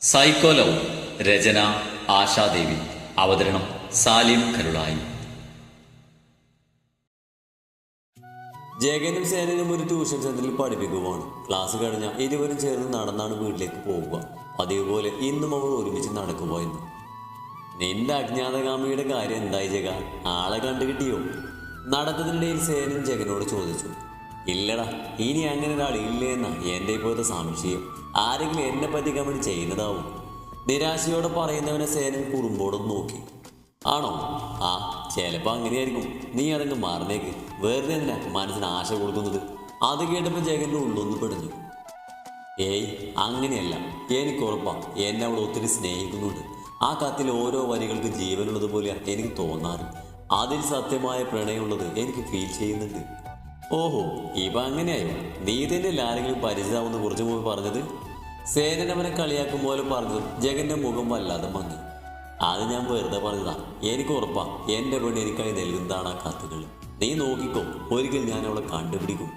Psycho love രചന ആശാദേവി. അവതരണം സാലിം കരുളായി. ജയകേന്ദ്രൻ സേനനും ഒരു tuition സെന്ററിൽ പഠിപ്പിക്കുവാണ്. ക്ലാസ് കഴിഞ്ഞ ഇരുവരും ചേർന്ന് നടന്നാണ് വീട്ടിലേക്ക് പോവുക. പതിവ് പോലെ ഇന്നും അവർ ഒരുമിച്ച് നടക്കുമായിരുന്നു നിന്റെ അജ്ഞാതകാമിയുടെ കാര്യം എന്തായി ജഗ ആളെ കണ്ടു കിട്ടിയോ നടക്കുന്നതിനിടയിൽ സേനൻ ജഗനോട് ചോദിച്ചു. ഇല്ലടാ ഇനി അങ്ങനെ ഒരാൾ ഇല്ലേന്നാ എന്റെ ഇപ്പോഴത്തെ സംശയം. ആരെങ്കിലും എന്നെ പറ്റി കമ്പനി ചെയ്യുന്നതാവും. നിരാശയോടെ പറയുന്നവനെ സേനൻ കുറുമ്പോടും നോക്കി. ആണോ? ആ ചിലപ്പോൾ അങ്ങനെയായിരിക്കും. നീ അതങ്ങ് മാറുന്നേക്ക്. വെറുതെ എന്തിനാ മനസ്സിന് ആശ കൊടുക്കുന്നത്? അത് കേട്ടപ്പോൾ ജഗന്റെ ഉള്ളൊന്ന് പെടുന്നു. ഏയ് അങ്ങനെയല്ല. എനിക്ക് ഉറപ്പാ എന്നെ അവൾ ഒത്തിരി സ്നേഹിക്കുന്നുണ്ട്. ആ കത്തിൽ ഓരോ വരികൾക്ക് ജീവനുള്ളത് പോലെയാണ് എനിക്ക് തോന്നാറ്. അതിൽ സത്യമായ പ്രണയമുള്ളത് എനിക്ക് ഫീൽ ചെയ്യുന്നുണ്ട്. ഓഹോ ഇവ അങ്ങനെയായോ? നീ തന്നെ ആരെങ്കിലും പരിചിതാവെന്ന് കുറച്ചു മുമ്പ് പറഞ്ഞത്? സേനൻ അവനെ കളിയാക്കും പോലെ പറഞ്ഞതും ജഗന്റെ മുഖം വല്ലാതെ മങ്ങി. അത് ഞാൻ വെറുതെ പറഞ്ഞതാ. എനിക്ക് ഉറപ്പാ എന്റെ പെണ്ണ് എനിക്കായി നൽകുന്നതാണ് ആ കത്തുകൾ നീ നോക്കിക്കോ ഒരിക്കൽ ഞാൻ അവളെ കണ്ടുപിടിക്കും.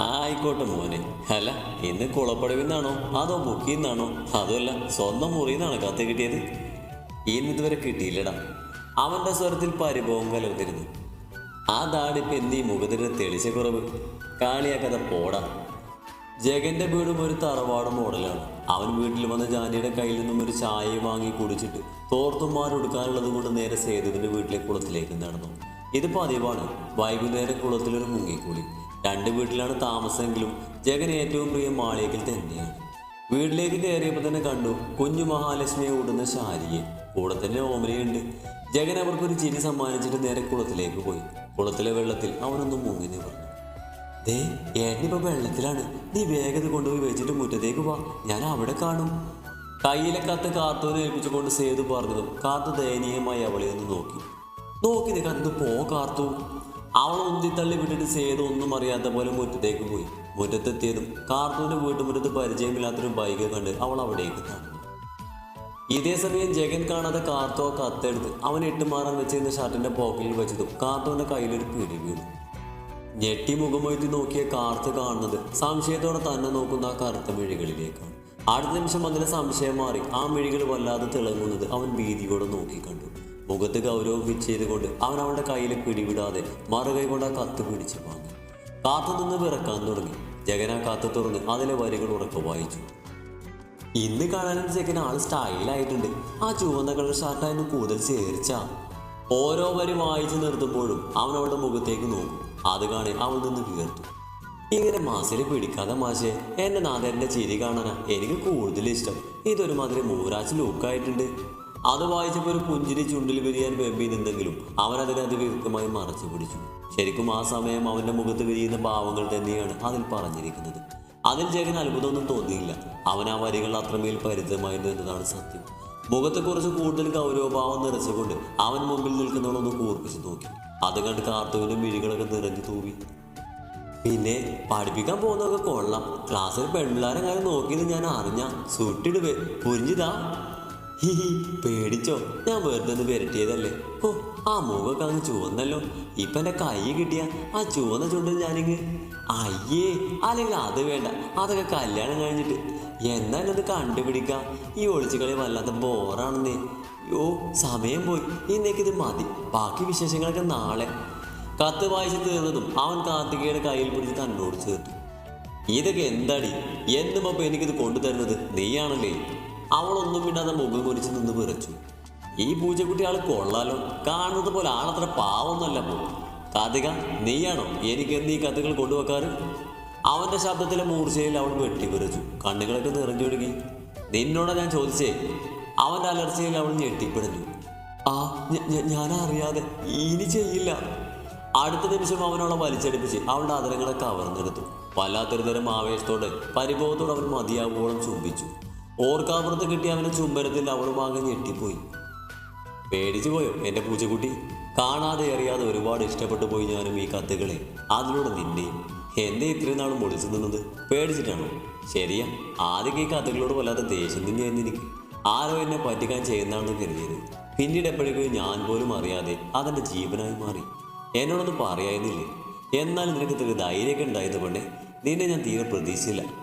ആയിക്കോട്ടെ മോനെ. അല്ല ഇന്ന് കുളപ്പടവിന്നാണോ? അതോ ബുക്കിന്നാണോ അതല്ല സ്വന്തം മുറിയെന്നാണ് കത്ത് കിട്ടിയത്? ഇന്നിതുവരെ കിട്ടിയില്ലടാ. അവന്റെ സ്വരത്തിൽ പരിഭവം കലർന്നിരുന്നു. ആ ദാടിപ്പ് എന്നീ മുഖത്തിന് തെളിച്ച കുറവ്? കാളിയാക്കഥ പോടാ. ജഗന്റെ വീടും ഒരു തറവാട് മോഡലാണ്. അവൻ വീട്ടിൽ വന്ന ജാനിയുടെ കയ്യിൽ നിന്നും ഒരു ചായ വാങ്ങി കുടിച്ചിട്ട് തോർത്തുമാരൊടുക്കാനുള്ളത് കൊണ്ട് നേരെ സേതുവിന്റെ വീട്ടിലെ കുളത്തിലേക്ക് നടന്നു. ഇത് പതിവാണ് വൈകുന്നേരം കുളത്തിലൊരു മുങ്ങിക്കൂടി. രണ്ട് വീട്ടിലാണ് താമസമെങ്കിലും ജഗൻ ഏറ്റവും പ്രിയ മാളികയിൽ തന്നെയാണ്. വീട്ടിലേക്ക് കയറിയപ്പോൾ തന്നെ കണ്ടു കുഞ്ഞു മഹാലക്ഷ്മിയെ ഓടുന്ന ശാരിയെ കൂടെ തന്നെ ഓമനയുണ്ട്. ജഗൻ അവർക്കൊരു ചിരി സമ്മാനിച്ചിട്ട് നേരെ കുളത്തിലേക്ക് പോയി. കുളത്തിലെ വെള്ളത്തിൽ അവനൊന്ന് മുങ്ങി നിവർന്നു. ദേ ഏട്ടനിപ്പോ വെള്ളത്തിലാണ്. നീ വേഗത കൊണ്ടുപോയി വെച്ചിട്ട് മുറ്റത്തേക്ക് വാ. ഞാൻ അവിടെ കാണും. കയ്യിലെ കത്ത് കാത്തുവിനെ ഏൽപ്പിച്ചുകൊണ്ട് സേതു പറഞ്ഞതും കാത്തു ദയനീയമായി അവളെ ഒന്ന് നോക്കി. നോക്കി നീ കത്ത് പോ കാർത്തു. അവൾ തള്ളി വിട്ടിട്ട് സേതു ഒന്നും അറിയാത്ത പോലെ മുറ്റത്തേക്ക് പോയി. മുറ്റത്തെത്തിയതും കാർത്തുവിന്റെ വീട്ടുമുറ്റത്ത് പരിചയമില്ലാത്തൊരു ബൈക്ക് കണ്ട് അവൾ അവിടേക്ക് നടന്നു ഇതേ സമയം ജഗൻ കാണാതെ കാർത്തോ കത്തെടുത്ത് അവൻ ഇട്ടുമാറാൻ വെച്ചിരുന്ന ഷർട്ടിന്റെ പോക്കറ്റിൽ വെച്ചതും കാർത്തോന്റെ കയ്യിലൊരു പിടി വീണു. ഞെട്ടി മുഖമൊഴുത്തി നോക്കിയ കാർത്ത് കാണുന്നത് സംശയത്തോടെ തന്നെ നോക്കുന്ന ആ കറുത്ത മിഴികളിലേക്കാണ്. അടുത്ത നിമിഷം അതിന്റെ സംശയം മാറി ആ മിഴികൾ വല്ലാതെ തിളങ്ങുന്നത് അവൻ ഭീതിയോടെ നോക്കി കണ്ടു. മുഖത്ത് ഗൗരവം ചെയ്തുകൊണ്ട് അവൻ അവളുടെ കയ്യിൽ പിടിവിടാതെ മറുകൈ കൊണ്ട് ആ കത്ത് പിടിച്ചു വാങ്ങി. കാത്തു നിന്ന് വിറക്കാൻ തുടങ്ങി. ജഗന കത്ത് തുറന്ന് അതിലെ വരികൾ ഉറക്കെ വായിച്ചു. ഇന്ന് കാണാനും ചെക്കൻ ആൾ സ്റ്റൈലായിട്ടുണ്ട് ആ ചുവന്ന കളർ ഷർട്ടായിരുന്നു കൂടുതൽ ചേർച്ച ഓരോ വരി വായിച്ചു നിർത്തുമ്പോഴും അവൻ അവളുടെ മുഖത്തേക്ക് നോക്കും. അത് കാണി അവൾ നിന്ന് വീർത്തു ഇങ്ങനെ മാസിൽ പിടിക്കാതെ മാഷെ എന്റെ നാഥന്റെ ചിരി കാണാനാ എനിക്ക് കൂടുതൽ ഇഷ്ടം. ഇതൊരുമാതിരി മൂരാച്ച് ലുക്കായിട്ടുണ്ട് അത് വായിച്ചപ്പോൾ ഒരു പുഞ്ചിരി ചുണ്ടിൽ വിരിയാൻ വെമ്പി നിന്നെങ്കിലും അവൻ അതിനെ വ്യക്തമായി മറച്ചു പിടിച്ചു. ശരിക്കും ആ സമയം അവന്റെ മുഖത്ത് വിരിയുന്ന ഭാവങ്ങൾ തന്നെയാണ് അതിൽ പറഞ്ഞിരിക്കുന്നത്. അതിൽ ജഗൻ അത്ഭുതമൊന്നും തോന്നിയില്ല. അവൻ ആ വരികൾ അത്രമേൽ പരിചയമായിരുന്നു എന്നതാണ് സത്യം. മുഖത്തെക്കുറിച്ച് കുറച്ച് കൂടുതൽ ഗൗരവഭാവം നിറച്ചുകൊണ്ട് അവൻ മുമ്പിൽ നിൽക്കുന്നവളൊന്ന് കൂർപ്പിച്ച് നോക്കി. അത് കണ്ട് കാർത്തുവിനും മിഴികളൊക്കെ നിറഞ്ഞു തൂവി. പിന്നെ പഠിപ്പിക്കാൻ പോകുന്നതൊക്കെ കൊള്ളാം. ക്ലാസ്സിൽ പെൺപിള്ളാരെങ്ങാനും നോക്കിയത് ഞാൻ അറിഞ്ഞ. സുട്ടിടുവേ. പുരിഞ്ഞിതാ പേടിച്ചോ? ഞാൻ വെറുതെ ഒന്ന് പെരട്ടിയതല്ലേ ഓ ആ മുഖമൊക്കെ അങ്ങ് ചുവന്നല്ലോ. ഇപ്പൊ എന്റെ കൈ കിട്ടിയ ആ ചുവന്ന ചുണ്ടിൽ ഞാനിങ്ങ് അയ്യേ അല്ലെങ്കിൽ അത് വേണ്ട. അതൊക്കെ കല്യാണം കഴിഞ്ഞിട്ട്. എന്നാലും ഒന്ന് കണ്ടുപിടിക്കാം. ഈ ഒളിച്ചുകളി വല്ലാത്ത ബോറാണെന്നേ. യോ സമയം പോയി. ഇന്നേക്കിത് മതി. ബാക്കി വിശേഷങ്ങളൊക്കെ നാളെ. കത്ത് വായിച്ച് തീർന്നതും അവൻ കാർത്തികയുടെ കയ്യിൽ പിടിച്ച് തന്നോട് ചേർത്തു. ഇതൊക്കെ എന്താടി? എന്നും അപ്പൊ എനിക്കിത് കൊണ്ടുതരുന്നത് നീയാണല്ലേ? അവളൊന്നും വിടാതെ മുഖം കുറിച്ച് നിന്ന് വിറച്ചു. ഈ പൂജക്കുട്ടി ആൾ കൊള്ളാലോ. കാണുന്നത് പോലെ ആളത്ര പാവൊന്നുമല്ല പോകും കാതിക നീയാണോ? എനിക്ക് എന്ത് ഈ കഥകൾ കൊണ്ടുവെക്കാറ്? അവന്റെ ശബ്ദത്തിലെ മൂർച്ചയിൽ അവൾ വെട്ടി വിറച്ചു. കണ്ണുകളൊക്കെ തുടങ്ങി നിന്നോടാ ഞാൻ ചോദിച്ചേ. അവന്റെ അലർച്ചയിൽ അവൾ ഞെട്ടിപ്പിടഞ്ഞു. ആ ഞാൻ അറിയാതെ ഇനി ചെയ്യില്ല. അടുത്ത നിമിഷം അവനോളെ വലിച്ചടിപ്പിച്ച് അവളുടെ അതരങ്ങളെ കവർന്നെടുത്തു. വല്ലാത്തൊരു തരം ആവേശത്തോടെ പരിഭവത്തോടെ അവൻ മതിയാവോളം ചുംബിച്ചു. ഓർക്കാപ്പുറത്ത് കിട്ടിയ അവന്റെ ചുംബനത്തിൽ അവളുമാകെ ഞെട്ടിപ്പോയി. പേടിച്ചു പോയോ എന്റെ പൂച്ചക്കുട്ടി? കാണാതെ അറിയാതെ ഒരുപാട് ഇഷ്ടപ്പെട്ടു പോയി ഞാനും ഈ കത്തുകളെ അതിലൂടെ നിന്നെയും എന്നെ ഇത്രയും നാളും ഒളിച്ചു നിന്നത്? പേടിച്ചിട്ടാണോ? ശരിയാ. ആദ്യം ഈ കത്തുകളോട് വല്ലാത്ത ദേഷ്യം തന്നെയായിരുന്നു എനിക്ക്. ആരോ എന്നെ പറ്റിക്കാൻ ചെയ്യുന്നതാണെന്ന് കരുതിയത്. പിന്നീട് എപ്പോഴേക്കും ഞാൻ പോലും അറിയാതെ അതെന്റെ ജീവനായി മാറി. എന്നോടൊന്നും പറയായിരുന്നില്ലേ എന്നാൽ നിനക്ക് ഇത്ര ധൈര്യമൊക്കെ ഉണ്ടായത് നിന്നെ ഞാൻ തീരെ പ്രതീക്ഷിച്ചില്ല.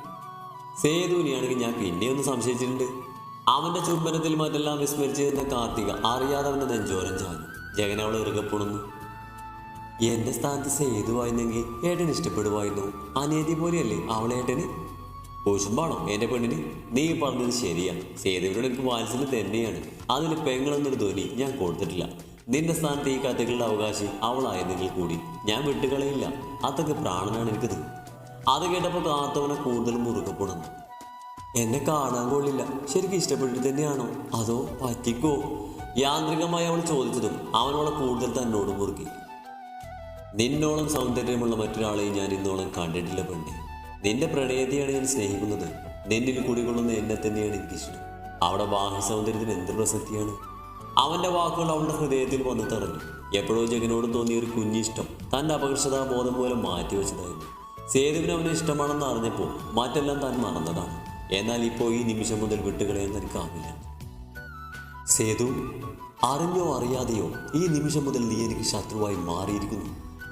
സേതുവിനെയാണെങ്കിൽ ഞാൻ പിന്നെ ഒന്ന് സംശയിച്ചിട്ടുണ്ട്. അവന്റെ ചുംബനത്തിൽ മറ്റെല്ലാം വിസ്മരിച്ചു നിന്ന കാർത്തിക അറിയാതെ അവന്റെ നെഞ്ചോരം ചാഞ്ഞു. ജഗൻ അവളെ ഇറുകപ്പെടുന്നു എന്റെ സ്ഥാനത്ത് സേതുവായിരുന്നെങ്കിൽ ഏട്ടൻ ഇഷ്ടപ്പെടുമായിരുന്നു അനേതി പോലെയല്ലേ അവളേട്ടന് കുശുമ്പാണോ എന്റെ പെണ്ണിന് നീ പറഞ്ഞത് ശരിയാ. സേതുവിനോട് എനിക്ക് വാത്സല്യം തന്നെയാണ്. അതിൽ പെങ്ങളെന്നൊരു ധ്വനി ഞാൻ കൊടുത്തിട്ടില്ല. നിന്റെ സ്ഥാനത്ത് ഈ കഥകളുടെ അവകാശി അവളായിരുന്നെങ്കിൽ കൂടി ഞാൻ വിട്ടുകളയില്ല. അതൊക്കെ പ്രാണനാണ് എനിക്കത്. അത് കേട്ടപ്പോൾ കാത്തവനെ കൂടുതൽ മുറുകപ്പെടുന്നു. എന്നെ കാണാൻ കൊള്ളില്ല. ശരിക്കും ഇഷ്ടപ്പെട്ടിട്ട് തന്നെയാണോ? അതോ പറ്റിക്കോ? യാന്ത്രികമായി അവൾ ചോദിച്ചതും അവനോളെ കൂടുതൽ തന്നോട് മുറുകി. നിന്നോളം സൗന്ദര്യമുള്ള മറ്റൊരാളെയും ഞാൻ ഇന്നോളം കണ്ടിട്ടില്ല പെണ്ണെ. നിന്റെ പ്രണയത്തെയാണ് ഞാൻ സ്നേഹിക്കുന്നത്. നിന്നിൽ കുടികൊള്ളുന്ന എന്നെ തന്നെയാണ് എനിക്കിഷ്ടം. അവിടെ ബാഹ്യ സൗന്ദര്യത്തിന് എന്ത് പ്രസക്തിയാണ്? അവന്റെ വാക്കുകൾ അവളുടെ ഹൃദയത്തിൽ വന്നു തറഞ്ഞു. എപ്പോഴോ ജഗനോട് തോന്നിയ ഒരു കുഞ്ഞിഷ്ടം തന്റെ അപകർഷതാ ബോധം പോലെ മാറ്റിവെച്ചതായിരുന്നു. സേതുവിന് അവനെ ഇഷ്ടമാണെന്ന് അറിഞ്ഞപ്പോൾ മാറ്റെല്ലാം താൻ മറന്നതാണ്. എന്നാൽ ഇപ്പോൾ ഈ നിമിഷം മുതൽ വിട്ടുകളയാൻ തനിക്കാവില്ല സേതു അറിഞ്ഞോ അറിയാതെയോ ഈ നിമിഷം മുതൽ നീ എനിക്ക് ശത്രുവായി മാറിയിരിക്കുന്നു.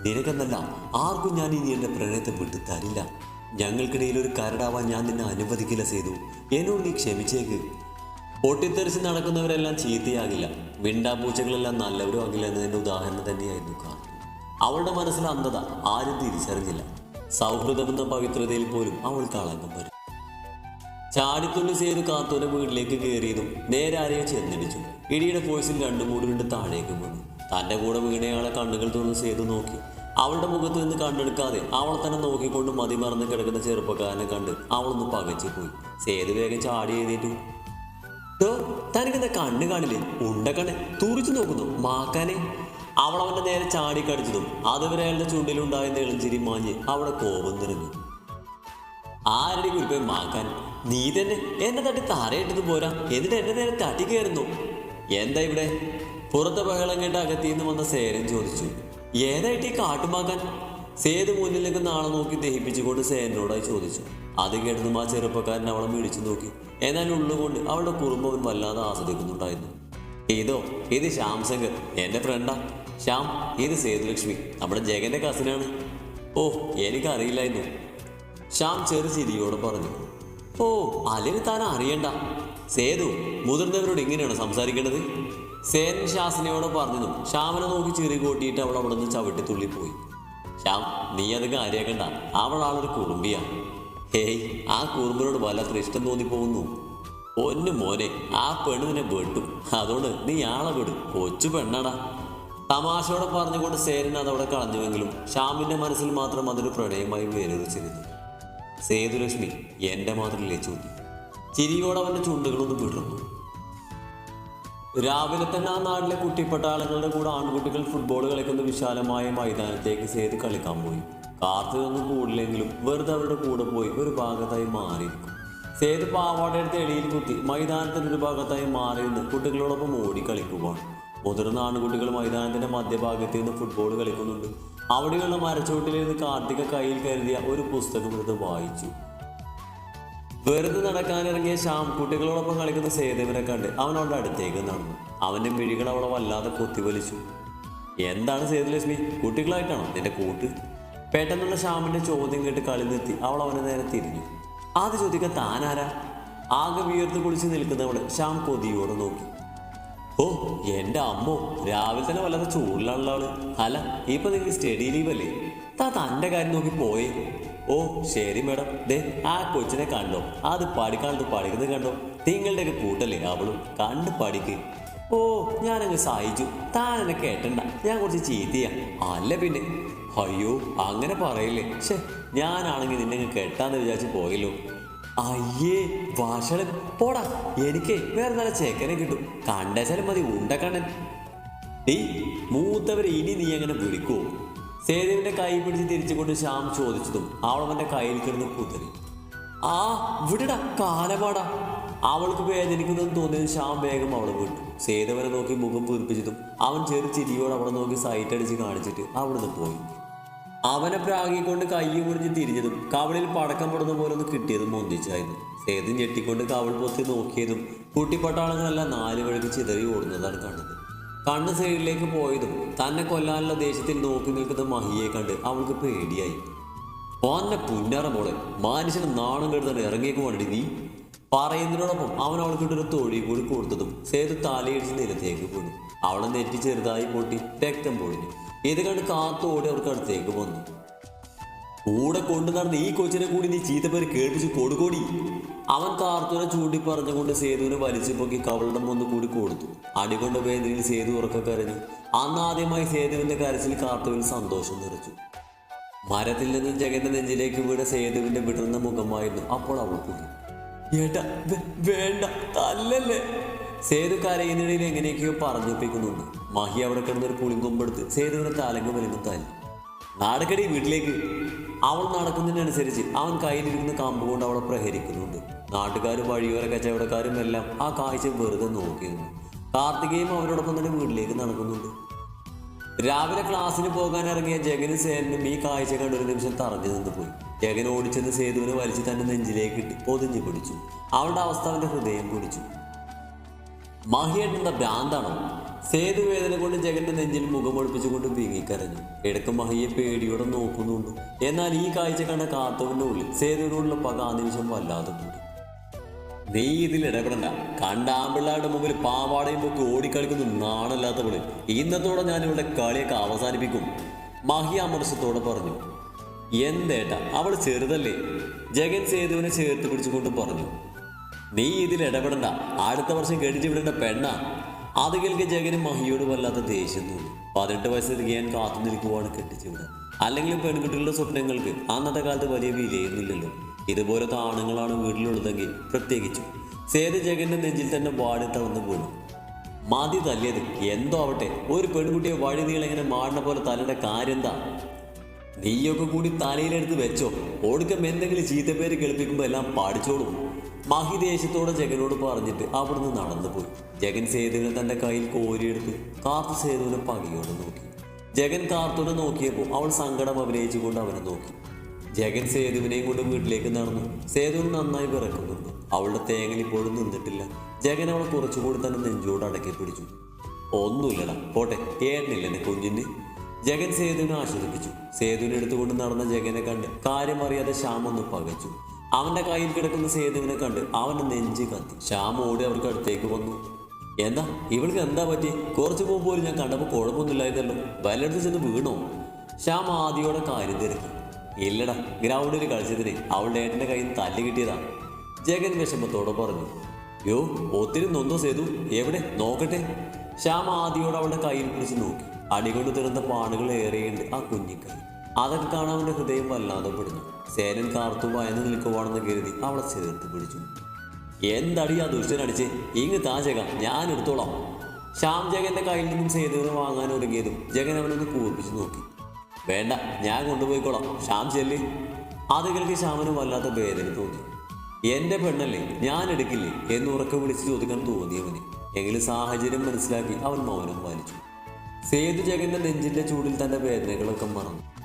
നിനക്കെന്നല്ല ആർക്കും ഞാൻ ഇനി എന്റെ പ്രണയത്തെ വിട്ടു തരില്ല. ഞങ്ങൾക്കിടയിൽ ഒരു കരടാവാൻ ഞാൻ നിന്നെ അനുവദിക്കില്ല സേതു. എന്നോട് നീ ക്ഷമിച്ചേക്ക്. പൊട്ടിത്തെറിച്ച് നടക്കുന്നവരെല്ലാം ചീത്തയാകില്ല. വിണ്ടാപൂച്ചകളെല്ലാം നല്ലവരും ആകില്ല എന്നതിന്റെ ഉദാഹരണം തന്നെയായിരുന്നു കാർത്തി അവളുടെ മനസ്സിൽ അന്ധത ആരും തിരിച്ചറിഞ്ഞില്ല. സൗഹൃദമെന്ന പവിത്രതയിൽ പോലും അവൾ കളങ്കം വരും. ചാടിത്തുള്ളി ചെയ്ത് കാത്തോന്റെ വീട്ടിലേക്ക് കയറിയതും നേരെ ആരെയോ ചെന്നിടിച്ചു. ഇടിയുടെ പോയിസിൽ രണ്ടു കൂടി കൊണ്ട് താഴേക്ക് വീണു. തന്റെ കൂടെ വീണയാളെ കണ്ണുകൾ തുറന്ന് സേതു നോക്കി. അവളുടെ മുഖത്ത് നിന്ന് കണ്ണെടുക്കാതെ അവളെ തന്നെ നോക്കിക്കൊണ്ട് മതി മറന്ന് കിടക്കുന്ന ചെറുപ്പക്കാരനെ കണ്ട് അവളൊന്ന് പകച്ചു പോയി. സേതു വേഗം ചാടി "ദോ, തനിക്കെന്താ കണ്ണ് കാണില്ലേ? ഉണ്ടക്കണേ തുറിച്ചു നോക്കുന്നു. മാക്കാനെ. അവൾ അവന്റെ നേരെ ചാടിക്കടിച്ചതും അതുവരെ അയാളുടെ ചുണ്ടിലുണ്ടായ നെളിഞ്ചിരി മാഞ്ഞ് അവിടെ കോപം നിറഞ്ഞു. ആരുടെ കുറിപ്പേ മാക്കാൻ? നീ തന്നെ എന്നെ തട്ടി താരയിട്ടത് പോരാ. എന്നിട്ട് എന്റെ നേരെ തട്ടി കയറുന്നു. എന്താ ഇവിടെ? പുറത്തെ ബഹളം കേട്ട് അകത്തിന്ന് വന്ന സേരൻ ചോദിച്ചു. ഏതായിട്ട് ഈ കാട്ടുമാക്കാൻ സേതു മുന്നിലേക്ക് നാളെ നോക്കി ദഹിപ്പിച്ചുകൊണ്ട് സേനോടായി ചോദിച്ചു. അത് കേട്ടതും ആ ചെറുപ്പക്കാരൻ അവളെ മേടിച്ചു നോക്കി. എന്നാൽ ഉള്ളുകൊണ്ട് അവളുടെ കുറുമ്പവൻ വല്ലാതെ ആസ്വദിക്കുന്നുണ്ടായിരുന്നു. ഇതോ ഇത് ശ്യാം ശങ്കർ എന്റെ ഫ്രണ്ടാ ശ്യാം ഇത് സേതുലക്ഷ്മി? നമ്മുടെ ജഗന്റെ കസിനാണ് ഓ എനിക്കറിയില്ലായിരുന്നു. ശ്യാം ചെറു ചിരിയോട് പറഞ്ഞു. ഓ അല്ലെങ്കിൽ താൻ അറിയണ്ട. സേതു മുതിർന്നവരോട് എങ്ങനെയാണ് സംസാരിക്കേണ്ടത്? സേൻ ശാസിനയോട് പറഞ്ഞതും ശ്യാമിനെ നോക്കി ചിരി കൂട്ടിയിട്ട് അവൾ അവിടെ നിന്ന് ചവിട്ടി തുള്ളിപ്പോയി. ശ്യാം നീ അത് കാര്യാക്കണ്ട. അവൾ ആളൊരു കുറുമ്പിയാ. ഹേയ് ആ കുറുമ്പിനോട് വല്ലാത്ത ഇഷ്ടം തോന്നിപ്പോകുന്നു. ഒന്നു മോനെ ആ പെണ്ണുവിനെ വെട്ടും. അതുകൊണ്ട് നീ ആളെ വിടും. കൊച്ചു പെണ്ണടാ. തമാശയോടെ പറഞ്ഞുകൊണ്ട് സേരൻ അതവിടെ കളഞ്ഞുവെങ്കിലും ശ്യാമിന്റെ മനസ്സിൽ മാത്രം അതൊരു പ്രണയമായി വേരൊറിച്ചിരുന്നു സേതുലക്ഷ്മി എന്റെ മാത്രം ചോദ്യം ചിരിയോടെ അവന്റെ ചുണ്ടുകളൊന്ന് വിടർന്നു രാവിലെ തന്നെ ആ നാട്ടിലെ കുട്ടിപ്പട്ടാളങ്ങളുടെ കൂടെ ആൺകുട്ടികൾ ഫുട്ബോൾ കളിക്കുന്ന വിശാലമായ മൈതാനത്തേക്ക് സേതു കളിക്കാൻ പോയി. കാർത്തികൊന്നും കൂടില്ലെങ്കിലും വെറുതെ അവരുടെ കൂടെ പോയി ഒരു ഭാഗത്തായി മാറിയിരിക്കും. സേതു പാവാടയുടെ എളിയിൽ കുത്തി മൈതാനത്തിന്റെ ഒരു ഭാഗത്തായി മാറി നിന്ന് കുട്ടികളോടൊപ്പം ഓടി കളിക്കുവാണ്. മുതിർന്ന ആൺകുട്ടികൾ മൈതാനത്തിന്റെ മധ്യഭാഗത്ത് നിന്ന് ഫുട്ബോൾ കളിക്കുന്നുണ്ട്. അവിടെയുള്ള മരച്ചുവട്ടിലിരുന്ന് കാർത്തിക കയ്യിൽ കരുതിയ ഒരു പുസ്തകം എടുത്ത് വായിച്ചു. വെറുതെ നടക്കാനിറങ്ങിയ ശ്യാം കുട്ടികളോടൊപ്പം കളിക്കുന്ന സേതുവിനെ കണ്ട് അവനവളുടെ അടുത്തേക്ക് നടന്നു. അവന്റെ മിഴികൾ അവളെ വല്ലാതെ കൊത്തിവലിച്ചു. എന്താണ് സേതുലക്ഷ്മി കുട്ടികളായിട്ടാണോ? നിന്റെ കൂട്ട്? പെട്ടെന്നുള്ള ശ്യാമിന്റെ ചോദ്യം കേട്ട് കളി നിർത്തി അവൾ അവനെ നേരെ തിരിഞ്ഞു. ആദ്യ ചോദിക്കാൻ താനാരാ? ആകെ വിയർത്ത് കുളിച്ച് നിൽക്കുന്നവൾ ശ്യാം കൊതിയോടെ നോക്കി. ഓ എന്റെ അമ്മോ രാവിലെ തന്നെ വല്ലാതെ ചൂടിലുള്ള ആൾ. അല്ല ഇപ്പൊ നിങ്ങൾ സ്റ്റഡി ലീവ് അല്ലേ? താ തന്റെ കാര്യം നോക്കി പോയേ. ഓ ശരി മേഡം. ദേ ആ കൊച്ചിനെ കണ്ടോ? അത് പഠിക്കാണ്ട് പഠിക്കുന്നത് കണ്ടോ? നിങ്ങളുടെ ഒക്കെ കൂട്ടല്ലേ അവളും? കണ്ട് പഠിക്ക്. ഓ ഞാനങ്ങ് സഹിച്ചു. താൻ എന്നെ കേട്ടണ്ട. ഞാൻ കുറച്ച് ചീത്തയാ. അല്ല പിന്നെ. അയ്യോ അങ്ങനെ പറയില്ലേ. ഷേ ഞാനാണെങ്കിൽ നിന്നെ കെട്ടാന്ന് വിചാരിച്ച് പോയല്ലോ. അയ്യേ ഭാഷണൻ പോടാ എനിക്ക് വേറെ നല്ല ചേക്കനെ കിട്ടും. കണ്ടേച്ചാലും മതി ഉണ്ടക്കണ്ണൻ നീ മൂത്തവരെ ഇനി നീ അങ്ങനെ വിളിക്കുവോ സേതുവിന്റെ കൈ പിടിച്ച് തിരിച്ചുകൊണ്ട് ശ്യാം ചോദിച്ചതും അവൾ അവന്റെ കയ്യിൽ കിടന്ന് കുതിരി ആ വിടടാ കാലപാടാ അവൾക്ക് വേദനിക്കുന്നതെന്ന് തോന്നിയത് ശ്യാം വേഗം അവളെ വിട്ടു. സേതുവനെ നോക്കി മുഖം പൂരിപ്പിച്ചതും അവൻ ചെറു ചിരിയോട് അവളെ നോക്കി സൈറ്റ് അടിച്ച് കാണിച്ചിട്ട് അവിടുന്ന് പോയി. അവനെ പ്രാഗിക്കൊണ്ട് കയ്യും മുറിഞ്ഞ് തിരിഞ്ഞതും കവളിൽ പടക്കം പെടുന്ന പോലെ ഒന്ന് കിട്ടിയതും ഒന്നിച്ചായിരുന്നു സേതു ഞെട്ടിക്കൊണ്ട് കവൾ പൊത്തി നോക്കിയതും കുട്ടിപ്പട്ടാളങ്ങളെല്ലാം നാല് വഴിക്ക് ചിതറി ഓടുന്നതാണ് കണ്ടത്. കണ്ണ് സൈഡിലേക്ക് പോയതും തന്നെ കൊല്ലാനുള്ള ദേശത്തിൽ നോക്കി നിൽക്കുന്ന മഹിയെ കണ്ട് അവൾക്ക് പേടിയായി. ഓന്നെ പുന്നറ മോളെ മനുഷ്യന് നാണം വേണ്ടി നീ. പറയുന്നതിനോടൊപ്പം അവൻ അവൾക്കിട്ടൊരു തൊഴി കൂടി കൊടുത്തതും സേതു തലയിടിച്ച് നിലത്തേക്ക് പോയി അവളെ നെറ്റി ചെറുതായി പൊട്ടി രക്തം പൊടിഞ്ഞു ഇത് കണ്ട് കാത്തോടെ അവർക്ക് അടുത്തേക്ക് വന്നു. കൂടെ കൊണ്ടു നടന്ന് ഈ കൊച്ചിനെ കൂടി നീ ചീത്തപ്പേര് കേൾപ്പിച്ച് കൊടുക്കോടി. അവൻ കാർത്തൂനെ ചൂണ്ടി പറഞ്ഞുകൊണ്ട് സേതുവിനെ വലിച്ചു പൊക്കി കവളുടെ ഒന്ന് കൂടി കൊടുത്തു. അടികൊണ്ട വേദനയിൽ സേതു ഉറക്ക കരഞ്ഞു. അന്ന് ആദ്യമായി സേതുവിന്റെ കരച്ചിൽ കാർത്തുവിൽ സന്തോഷം നിറച്ചു. മരത്തിൽ നിന്നും ജഗന്റെ നെഞ്ചിലേക്ക് വീണ സേതുവിന്റെ വിടർന്ന മുഖമായിരുന്നു അപ്പോൾ അവൾ കൂടി ഏട്ടാ വേണ്ട സേതു കരയുന്നിടയിൽ എങ്ങനെയൊക്കെയോ പറഞ്ഞൊപ്പിക്കുന്നുണ്ട്. മാഹി അവിടെ കിടന്നൊരു പുളിങ്കൊമ്പെടുത്ത് സേതുവിനെ തലങ്ങും വിലങ്ങും തല്ലി. നാടക്കടി വീട്ടിലേക്ക്. അവൾ നടക്കുന്നതിനനുസരിച്ച് അവൻ കയ്യിലിരിക്കുന്ന കമ്പ് കൊണ്ട് അവളെ പ്രഹരിക്കുന്നുണ്ട്. നാട്ടുകാരും വഴിയോര കച്ചവടക്കാരും എല്ലാം ആ കാഴ്ച വെറുതെ നോക്കിയിരുന്നു. കാർത്തികയും അവരോടൊപ്പം തന്നെ വീട്ടിലേക്ക് നടക്കുന്നുണ്ട്. രാവിലെ ക്ലാസ്സിന് പോകാൻ ഇറങ്ങിയ ജഗനും സേനും ഈ കാഴ്ച കണ്ട് ഒരു നിമിഷം തറഞ്ഞു നിന്ന് പോയി ജഗൻ ഓടിച്ചെന്ന് സേതുവിനെ വലിച്ചു തന്റെ നെഞ്ചിലേക്ക് ഇട്ട് പൊതിഞ്ഞു പിടിച്ചു. അവളുടെ അവസ്ഥ അവന്റെ ഹൃദയം പിടിച്ചു. മഹിയേട്ടന്റെ ഭ്രാന്താണോ? സേതു വേദന കൊണ്ട് ജഗന്റെ നെഞ്ചിൽ മുഖമൊഴിപ്പിച്ചുകൊണ്ട് വീങ്ങിക്കരഞ്ഞു. ഇടയ്ക്ക് മഹിയെ പേടിയോടെ നോക്കുന്നുണ്ട്. എന്നാൽ ഈ കാഴ്ച കണ്ട കാത്തവന്റെ ഉള്ളിൽ സേതുവിനോടുള്ള പക ആ നിമിഷം വല്ലാതെ കൂടി. നീ ഇതിൽ ഇടപെടണ്ട. കണ്ട മുമ്പിൽ പാവാടയും പൊക്കി ഓടിക്കളിക്കുന്ന നാണല്ലാത്തവൾ. ഇന്നത്തോടെ ഞാൻ ഇവിടെ കളിയൊക്കെ അവസാനിപ്പിക്കും. മഹി അമർഷത്തോടെ പറഞ്ഞു എന്തേട്ടാ അവൾ ചെറുതല്ലേ? ജഗൻ സേതുവിനെ ചേർത്ത് പിടിച്ചുകൊണ്ട് പറഞ്ഞു നീ ഇതിൽ ഇടപെടണ്ട. അടുത്ത വർഷം കെട്ടിച്ചു വിടേണ്ട പെണ്ണ. അത് കേൾക്കെ ജഗന് മഹിയോട് വല്ലാത്ത ദേഷ്യം തോന്നി. പതിനെട്ട് വയസ്സിൽ ഞാൻ കാത്തു നിൽക്കുവാണ് കെട്ടിച്ചു വിടാൻ അല്ലെങ്കിലും പെൺകുട്ടികളുടെ സ്വപ്നങ്ങൾക്ക് അന്നത്തെ കാലത്ത് വലിയ വിലയൊന്നുമില്ലല്ലോ. ഇതുപോലത്തെ ആണുങ്ങളാണ് വീട്ടിലുള്ളതെങ്കിൽ പ്രത്യേകിച്ചും. സേതു ജഗന്റെ നെഞ്ചിൽ തന്നെ വാടി തളർന്നു വീണു. മതി തല്ലിയത് എന്തോ ആവട്ടെ ഒരു പെൺകുട്ടിയെ വഴി നീളെങ്ങനെ മാടിന പോലെ തലയുടെ കാര്യം എന്താ നീയൊക്കെ കൂടി തലയിലെടുത്ത് വെച്ചോ ഒടുക്കം എന്തെങ്കിലും ചീത്തപ്പേര് കേൾപ്പിക്കുമ്പോൾ എല്ലാം പാടിച്ചോളും. മഹി ദേശത്തോടെ ജഗനോട് പറഞ്ഞിട്ട് അവിടുന്ന് നടന്നു പോയി. ജഗൻ സേതുവിനെ തന്റെ കയ്യിൽ കോരിയെടുത്ത് കാത്തു സേതുവിനെ പകയോട് നോക്കി. ജഗൻ കാർത്തോടെ നോക്കിയപ്പോൾ അവൾ സങ്കടം അഭിനയിച്ചുകൊണ്ട് അവനെ നോക്കി. ജഗൻ സേതുവിനെയും കൊണ്ട് വീട്ടിലേക്ക് നടന്നു. സേതുവിന് നന്നായി വിറക്കുന്നുണ്ട് അവളുടെ തേങ്ങൽ ഇപ്പോഴും നിന്നിട്ടില്ല. ജഗൻ അവൾ കുറച്ചുകൂടി തന്നെ നെഞ്ചോട് അടക്കി പിടിച്ചു. ഒന്നുമില്ലടാ പോട്ടെ ഏട്ടനില്ല എന്നെ കുഞ്ഞിന്? ജഗൻ സേതുവിനെ ആശ്വസിപ്പിച്ചു. സേതുവിനെ എടുത്തുകൊണ്ട് നടന്ന ജഗനെ കണ്ട് കാര്യം അറിയാതെ ശ്യാം ഒന്ന് പകച്ചു. അവന്റെ കയ്യിൽ കിടക്കുന്ന സേതുവിനെ കണ്ട് അവന്റെ നെഞ്ച് കത്തി. ശ്യാം ഓടി അവർക്ക് അടുത്തേക്ക് വന്നു. എന്താ ഇവൾക്ക് എന്താ പറ്റി? കുറച്ച് പോലും ഞാൻ കണ്ടപ്പോൾ കുഴപ്പമൊന്നുമില്ലായിരുന്നല്ലോ വല്ലയിടത്ത് ചെന്ന് വീണോ? ശ്യാം ആദ്യയോടെ കാര്യം തിരക്കി. ഇല്ലടാ ഗ്രൗണ്ടിൽ കളിച്ചതിന് അവളുടെ ഏട്ടന്റെ കയ്യിൽ നിന്ന് തല്ല് കിട്ടിയതാണ് ജഗൻ വിഷമത്തോടെ പറഞ്ഞു യോ ഒത്തിരി നൊന്തോ സേതു എവിടെ? നോക്കട്ടെ. ശ്യാമ ആദ്യോട് അവളുടെ കയ്യിൽ പിടിച്ച് നോക്കി. അടികൊണ്ട് തീർന്ന പാണുകൾ ഏറെയുണ്ട് ആ കുഞ്ഞിക്കൈ. അതൊക്കെ കാണാൻ അവന്റെ ഹൃദയം വല്ലാതെ പിടിഞ്ഞു സേനൻ കാർത്തു ഭയന്ന് നിൽക്കുവാണെന്ന് കരുതി അവളെ ചേർത്ത് പിടിച്ചു. എന്തടി ആ ദുഷ്ടനടിച്ച് ഇങ്ങ് താ ജഗ ഞാൻ എടുത്തോളാം. ശ്യാം ജഗന്റെ കയ്യിൽ നിന്നും സേതുവിനെ വാങ്ങാൻ ഒരുങ്ങിയതും ജഗൻ അവനൊന്ന് കൂർപ്പിച്ച് നോക്കി. വേണ്ട ഞാൻ കൊണ്ടുപോയിക്കോളാം. ശ്യാം ചെല്ലി. അത് കേൾക്കി ശ്യാമിന് വല്ലാത്ത വേദന തോന്നി. എന്റെ പെണ്ണല്ലേ ഞാൻ എടുക്കില്ലേ എന്ന് ഉറക്കെ വിളിച്ച് ചോദിക്കാൻ തോന്നിയവന് എങ്കിലും സാഹചര്യം മനസ്സിലാക്കി അവൻ മൗനം പാലിച്ചു. സേതു ജഗന്റെ നെഞ്ചിന്റെ ചൂടിൽ തന്റെ വേദനകളൊക്കെ മറന്നു.